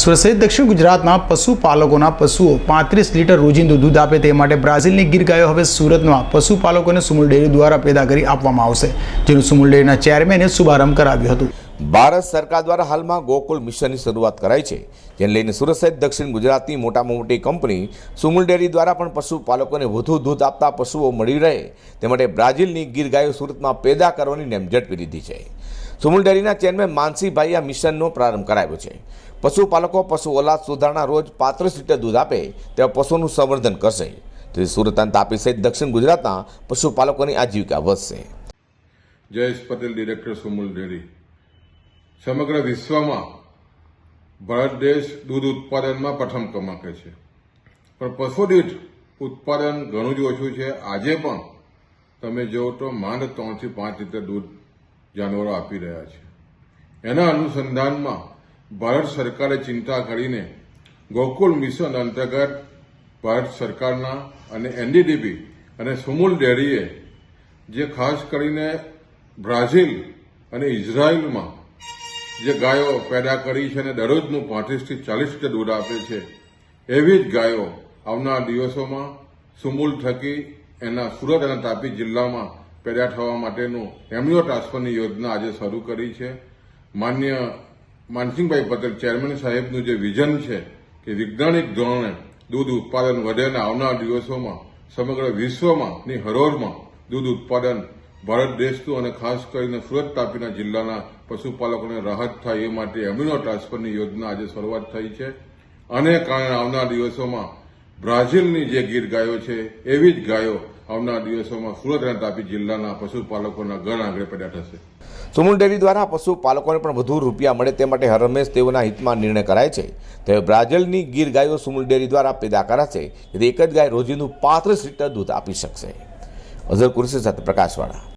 સુરત સહિત દક્ષિણ ગુજરાતના પશુપાલકોના પશુઓ પાંત્રીસ લીટર રોજિંદુ દૂધ આપે તે માટે બ્રાઝિલની ગીર ગાયો હવે સુરતમાં પશુપાલકોને સુમુલ ડેરી દ્વારા પેદા કરી આપવામાં આવશે, જેનું સુમુલ ડેરીના ચેરમેને શુભારંભ કરાવ્યું હતું. ભારત સરકાર દ્વારા હાલમાં ગોકુળ મિશનની શરૂઆત કરાઈ છે, જેને લઈને સુરત સહિત દક્ષિણ ગુજરાતની મોટામાં મોટી કંપની સુમુલ ડેરી દ્વારા પણ પશુપાલકોને વધુ દૂધ આપતા પશુઓ મળી રહે, તે માટે બ્રાઝિલની ગીર ગાયો સુરતમાં પેદા કરવાની નેમ ઝડપી લીધી છે. સુમુલ ડેરીના ચેરમેન માનસીભાઈ આ મિશનનો પ્રારંભ કરાવ્યો છે. પશુપાલકો પશુ ઓલાદ સુધારણા રોજ પાંત્રીસ લીટર દૂધ આપે તેવા પશુનું સંવર્ધન કરશે. તેથી સુરત અને તાપી સહિત દક્ષિણ ગુજરાતના પશુપાલકોની આજીવિકા વધશે. જયેશ પટેલ, ડિરેક્ટર સુમુલ ડેરી સમગ્ર વિશ્વમાં ભારત દેશ દૂધ ઉત્પાદનમાં પ્રથમ ક્રમાંકે છે. પણ પશુ દીઠ ઉત્પાદન ઘણું જ ઓછું છે. આજે પણ તમે જુઓ તો માંડ ત્રણથી પાંચ લીટર દૂધ જાનવરો આપી રહ્યા છે. એના અનુસંધાનમાં ભારત સરકારે ચિંતા કરીને ગોકુલ મિશન અંતર્ગત ભારત સરકારના અને એનડીડીબી અને સુમુલ ડેરીએ જે ખાસ કરીને બ્રાઝિલ અને ઇઝરાયલમાં જે ગાયો પેદા કરી છે અને દરરોજનું પાંત્રીસથી ચાલીસ લીટર દૂધ આપે છે, એવી જ ગાયો આવનાર દિવસોમાં સુમુલ થકી એના સુરત અને તાપી જિલ્લામાં પેદા થવા માટેનું એમણીઓ ટ્રાન્સફરની યોજના આજે શરૂ કરી છે. માન્ય માનસિંહભાઈ પટેલ, ચેરમેન સાહેબનું જે વિઝન છે કે વૈજ્ઞાનિક ધોરણે દૂધ ઉત્પાદન વધે અને આવનાર દિવસોમાં સમગ્ર વિશ્વમાં ની હરોળમાં દૂધ ઉત્પાદન ભારત દેશનું અને ખાસ કરીને સુરત તાપીના જિલ્લાના પશુપાલકોને રાહત થાય એ માટે એમ્યુનો ટ્રાન્સફરની યોજના આજે શરૂઆત થઈ છે. અને કારણે આવનાર દિવસોમાં બ્રાઝિલની જે ગીર ગાયો છે, એવી જ ગાયો આવનાર દિવસોમાં સુરત અને તાપી જિલ્લાના પશુપાલકોના ઘર આંગણે પડ્યા થશે. સુમુલ ડેરી દ્વારા પશુપાલકોને પણ વધુ રૂપિયા મળે તે માટે હર હંમેશ તેઓના હિતમાં નિર્ણય કરાય છે. તે બ્રાઝિલની ગીર ગાયો સુમુલ ડેરી દ્વારા પેદા કરાશે, જેથી એક જ ગાય રોજીનું પાંત્રીસ લીટર દૂધ આપી શકશે. અઝર કુરશી સાથે પ્રકાશવાળા.